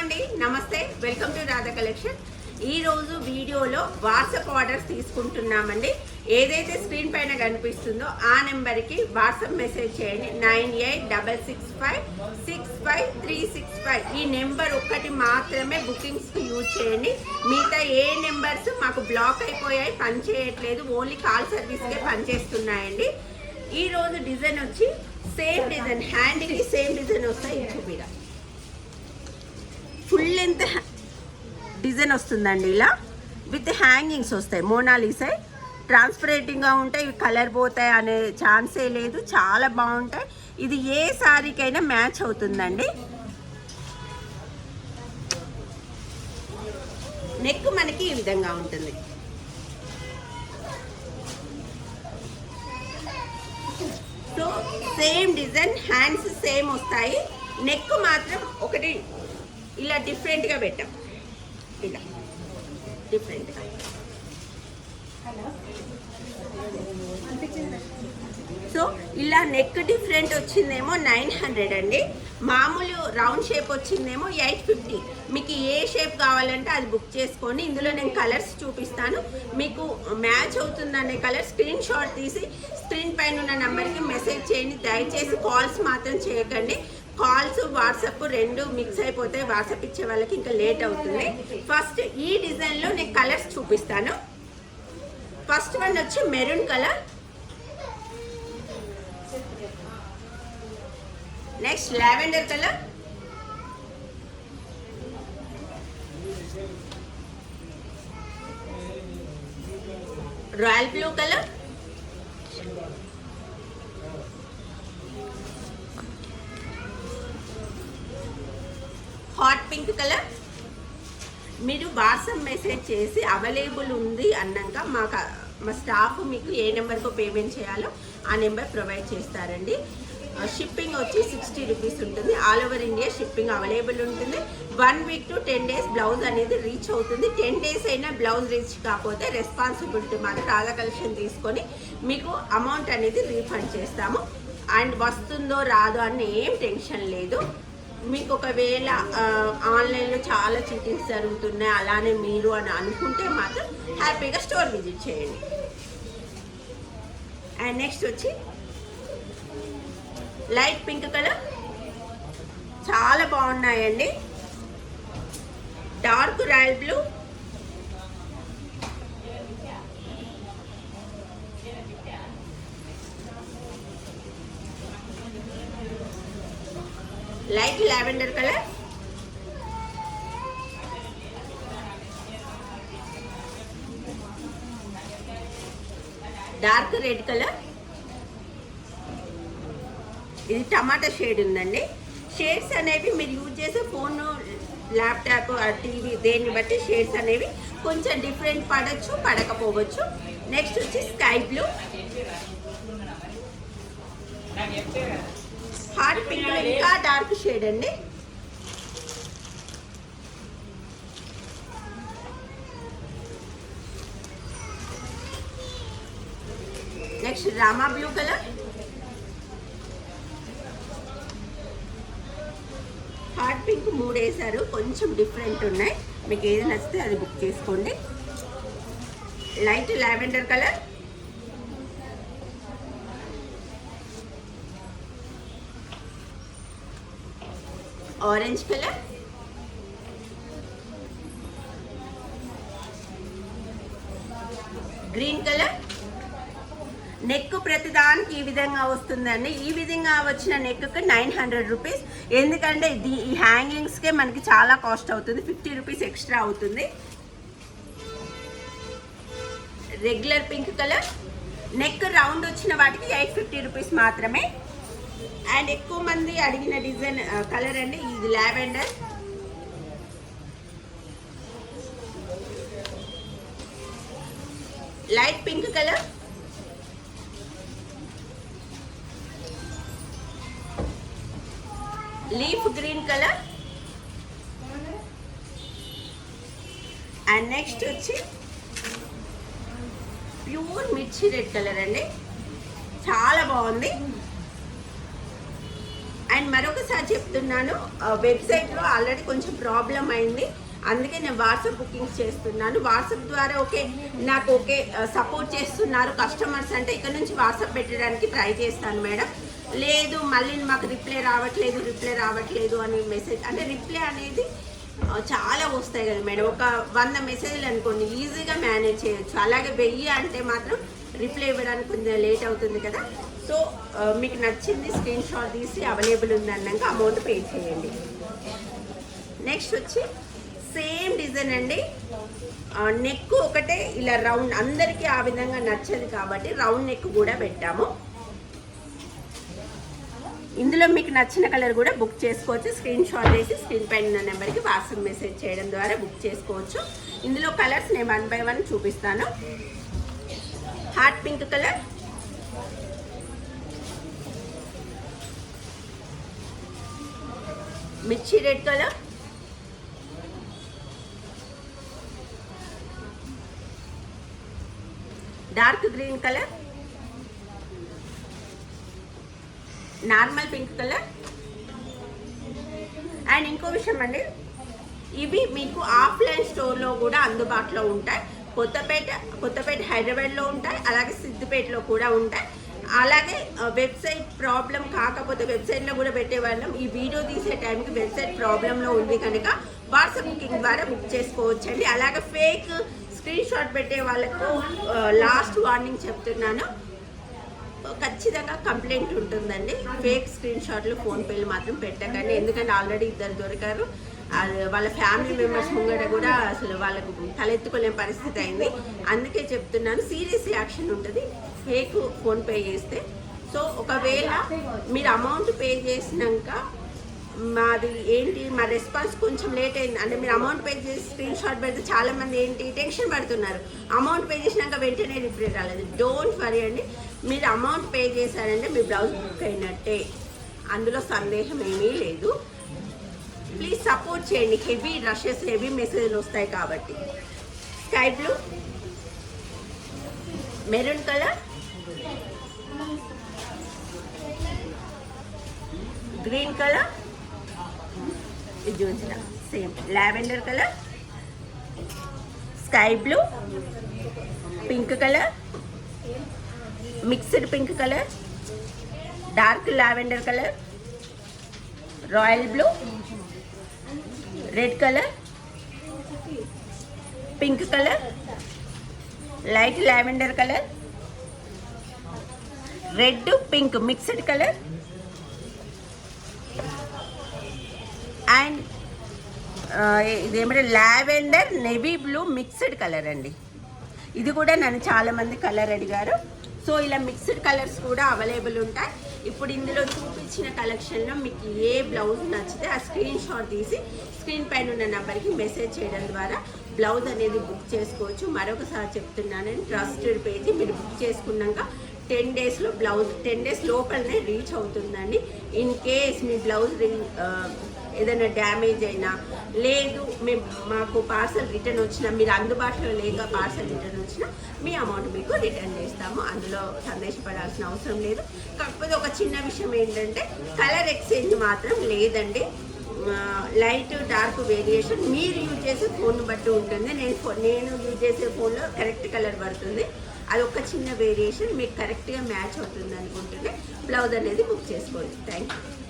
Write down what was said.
అండి. నమస్తే. Welcome to Radha collection. ఈరోజు వీడియోలో వాట్సాప్ ఆర్డర్స్ తీసుకుంటున్నామండి. ఏదైతే స్క్రీన్ పైన కనిపిస్తుందో ఆ నెంబర్కి వాట్సాప్ మెసేజ్ చేయండి. Nine eight double six five six five three six five. ఈ నెంబర్ ఒక్కటి మాత్రమే బుకింగ్స్కి యూజ్ చేయండి. మిగతా ఏ నెంబర్స్ మాకు బ్లాక్ అయిపోయాయి పనిచేయట్లేదు ఓన్లీ కాల్ సర్వీస్కే పనిచేస్తున్నాయండి ఈరోజు డిజైన్ వచ్చి సేమ్ డిజైన్ హ్యాండ్కి సేమ్ డిజైన్ వస్తాయి చూపిరా. ఫుల్ లెంత్ డిజైన్ వస్తుందండి ఇలా. విత్ హ్యాంగింగ్స్ వస్తాయి. మోనాలిసై. ట్రాన్స్పరేటింగ్గా ఉంటాయి. ఇవి కలర్ పోతాయి అనే ఛాన్సే లేదు. చాలా బాగుంటాయి. ఇది ఏ శారీకైనా మ్యాచ్ అవుతుందండి. నెక్ మనకి ఈ విధంగా ఉంటుంది. So same design hands same వస్తాయి. నెక్ మాత్రం ఒకటి ఇలా డిఫరెంట్గా పెట్టాం. ఇలా. డిఫరెంట్గా సో ఇలా నెక్ డిఫరెంట్ వచ్చిందేమో నైన్ హండ్రెడ్ అండి. మామూలు రౌండ్ షేప్ వచ్చిందేమో ఎయిట్ ఫిఫ్టీ మీకు ఏ షేప్ కావాలంటే అది బుక్ చేసుకోండి. ఇందులో నేను కలర్స్ చూపిస్తాను. మీకు మ్యాచ్ అవుతుందనే కలర్ స్క్రీన్ షాట్ తీసి స్క్రీన్ పైన ఉన్న నెంబర్కి మెసేజ్ చేయండి. దయచేసి కాల్స్ మాత్రం చేయకండి. కాల్స్ వాట్సాప్ రెండు మిక్స్ అయిపోతే వాట్సాప్ ఇచ్చే వాళ్ళకి ఇంకా లేట్ అవుతుంది. ఫస్ట్ ఈ డిజైన్లో నేను కలర్స్ చూపిస్తాను. ఫస్ట్ వన్ వచ్చి maroon colour. Next lavender colour. Royal blue colour hot pink colour? మీరు వాట్సాప్ మెసేజ్ చేసి అవైలబుల్ ఉంది అన్నాక మాకు మా స్టాఫ్ మీకు ఏ నెంబర్కు పేమెంట్ చేయాలో ఆ నెంబర్ ప్రొవైడ్ చేస్తారండి. షిప్పింగ్ వచ్చి సిక్స్టీ రూపీస్ ఉంటుంది. All over India shipping available ఉంటుంది. One week to ten days blouse అనేది రీచ్ అవుతుంది. టెన్ డేస్ అయినా బ్లౌజ్ రీచ్ కాకపోతే రెస్పాన్సిబిలిటీ మాత్రం రాధా కలెక్షన్ తీసుకొని మీకు అమౌంట్ అనేది రీఫండ్ చేస్తాము. అండ్ వస్తుందో రాదో అని ఏం టెన్షన్ లేదు. మీకు ఒకవేళ ఆన్లైన్లో చాలా చీటింగ్స్ జరుగుతున్నాయి అలానే మీరు అని అనుకుంటే మాత్రం హ్యాపీగా స్టోర్ విజిట్ చేయండి. అండ్ నెక్స్ట్ వచ్చి లైట్ పింక్ కలర్. చాలా బాగున్నాయండి. Dark royal blue. Light lavender colour. Dark red colour. ఇది టమాటా షేడ్ ఉందండి. షేడ్స్ అనేవి మీరు యూజ్ చేసే ఫోన్ ల్యాప్టాప్ టీవీ దేన్ని బట్టి షేడ్స్ అనేవి కొంచెం డిఫరెంట్ పడచ్చు పడకపోవచ్చు. నెక్స్ట్ వచ్చి స్కై బ్లూ హార్ట్ పింక్ ఇంకా డార్క్ షేడ్ అండి next Rama blue colour. Hot pink మూడు వేసారు. కొంచెం డిఫరెంట్ ఉన్నాయి. మీకు ఏది నచ్చితే అది బుక్ చేసుకోండి. Light lavender colour. Orange colour green colour neck ప్రతిదానికి ఈ విధంగా వస్తుందండి. ఈ విధంగా వచ్చిన నెక్కి నైన్ హండ్రెడ్ రూపీస్ ఎందుకంటే ఈ హ్యాంగింగ్స్కే మనకి చాలా కాస్ట్ అవుతుంది. ఫిఫ్టీ రూపీస్ ఎక్స్ట్రా అవుతుంది. Regular pink colour neck round వచ్చిన వాటికి ఎయిట్ ఫిఫ్టీ రూపీస్ మాత్రమే. అండ్ ఎక్కువ మంది అడిగిన డిజైన్ కలర్ అండి ఇది lavender light pink colour leaf green colour and next వచ్చి ప్యూర్ మిర్చి రెడ్ కలర్ అండి. చాలా బాగుంది. అండ్ మరొకసారి చెప్తున్నాను వెబ్సైట్లో ఆల్రెడీ కొంచెం ప్రాబ్లం అయింది. అందుకే నేను వాట్సాప్ బుకింగ్స్ చేస్తున్నాను. వాట్సాప్ ద్వారా ఓకే నాకు ఓకే సపోర్ట్ చేస్తున్నారు కస్టమర్స్ అంటే ఇక్కడ నుంచి వాట్సాప్ పెట్టడానికి ట్రై చేస్తాను మేడం. లేదు మళ్ళీ మాకు రిప్లై రావట్లేదు రిప్లై రావట్లేదు అని మెసేజ్ అంటే రిప్లై అనేది చాలా వస్తాయి కదా మేడం. ఒక వంద మెసేజ్లు అనుకోండి ఈజీగా మేనేజ్ చేయొచ్చు. అలాగే వెయ్యి అంటే మాత్రం రిప్లై ఇవ్వడానికి కొంచెం లేట్ అవుతుంది కదా. సో మీకు నచ్చింది స్క్రీన్ షాట్ తీసి అవైలబుల్ ఉంది అన్నాక అమౌంట్ పే చేయండి. నెక్స్ట్ వచ్చి సేమ్ డిజైన్ అండి. నెక్ ఒకటే ఇలా రౌండ్ అందరికీ ఆ విధంగా నచ్చదు కాబట్టి రౌండ్ నెక్ కూడా పెట్టాము. ఇందులో మీకు నచ్చిన కలర్ కూడా బుక్ చేసుకోవచ్చు. స్క్రీన్ షాట్ చేసి స్క్రీన్ పైన ఉన్న నెంబర్కి వాట్సాప్ మెసేజ్ చేయడం ద్వారా బుక్ చేసుకోవచ్చు. ఇందులో కలర్స్ నేను వన్ బై వన్ చూపిస్తాను. Hot pink colour. Mirchi red colour. Dark green colour. Normal pink colour. And ఇంకో విషయం అండి ఇవి మీకు ఆఫ్లైన్ స్టోర్లో కూడా అందుబాటులో ఉంటాయి. కొత్తపేట కొత్తపేట హైదరాబాద్లో ఉంటాయి అలాగే సిద్దిపేటలో కూడా ఉంటాయి. అలాగే వెబ్సైట్ ప్రాబ్లం కాకపోతే వెబ్సైట్లో కూడా పెట్టేవాళ్ళం. ఈ వీడియో తీసే టైంకి వెబ్సైట్ ప్రాబ్లంలో ఉంది కనుక వాట్సాప్ బుకింగ్ ద్వారా బుక్ చేసుకోవచ్చండి. అలాగే ఫేక్ స్క్రీన్ షాట్ పెట్టే వాళ్ళకు లాస్ట్ వార్నింగ్ చెప్తున్నాను. ఖచ్చితంగా కంప్లైంట్ ఉంటుందండి. ఫేక్ స్క్రీన్ షాట్లు ఫోన్పేలు మాత్రం పెట్టకండి. ఎందుకంటే ఆల్రెడీ ఇద్దరు దొరికారు. అది వాళ్ళ ఫ్యామిలీ మెంబర్స్ ముంగట కూడా అసలు వాళ్ళకు తలెత్తుకోలేని పరిస్థితి అయింది. అందుకే చెప్తున్నాను సీరియస్ యాక్షన్ ఉంటుంది. ఫేక్ ఫోన్పే చేస్తే. సో ఒకవేళ మీరు అమౌంట్ పే చేసినాక మాది ఏంటి మా రెస్పాన్స్ కొంచెం లేట్ అయింది. అంటే మీరు అమౌంట్ పే చేసి స్క్రీన్ షాట్ పెడితే చాలా మంది ఏంటి టెన్షన్ పడుతున్నారు. అమౌంట్ పే చేసినాక వెంటనే రిప్లై రాలేదు. డోంట్ వరీ అండి. మీరు అమౌంట్ పే చేశారంటే మీ బ్లౌజ్ బుక్ అయినట్టే. అందులో సందేహం ఏమీ లేదు. ప్లీజ్ సపోర్ట్ చేయండి. హెవీ రషెస్ హెవీ మెసేజ్లు వస్తాయి కాబట్టి. Sky blue maroon colour green colour ఇది చూసిన same lavender colour sky blue pink colour mixed pink colour dark lavender colour royal blue red colour pink colour light lavender colour red pink mixed colour. And ఇదేమంటే lavender navy blue mixed colour అండి. ఇది కూడా నన్ను చాలామంది colour అడిగారు. So ఇలా mixed colours కూడా available ఉంటాయి. ఇప్పుడు ఇందులో చూపించిన కలెక్షన్లో మీకు ఏ బ్లౌజ్ నచ్చితే ఆ స్క్రీన్ షాట్ తీసి స్క్రీన్ పైన ఉన్న నెంబర్కి మెసేజ్ చేయడం ద్వారా బ్లౌజ్ అనేది బుక్ చేసుకోవచ్చు. మరొకసారి చెప్తున్నానని ట్రస్టెడ్ పేజీ మీరు బుక్ చేసుకున్నాక టెన్ డేస్లో బ్లౌజ్ టెన్ డేస్ లోపలనే రీచ్ అవుతుందండి. ఇన్ కేస్ మీ బ్లౌజ్ రీ- ఏదైనా డ్యామేజ్ అయినా లేదు మేము మాకు పార్సల్ రిటర్న్ వచ్చినా మీరు అందుబాటులో లేక పార్సల్ రిటర్న్ వచ్చినా మీ అమౌంట్ మీకు రిటర్న్ చేస్తాము. అందులో సందేశపడాల్సిన అవసరం లేదు. కాకపోతే ఒక చిన్న విషయం ఏంటంటే కలర్ ఎక్స్చేంజ్ మాత్రం లేదండి. లైట్ డార్క్ వేరియేషన్ మీరు యూజ్ చేసే ఫోన్ బట్టి ఉంటుంది. నేను ఫో- నేను యూజ్ చేసే ఫోన్లో కరెక్ట్ కలర్ పడుతుంది. అది ఒక చిన్న వేరియేషన్ మీకు కరెక్ట్గా మ్యాచ్ అవుతుంది అనుకుంటేనే బ్లౌజ్ అనేది బుక్ చేసుకోవచ్చు థ్యాంక్ యూ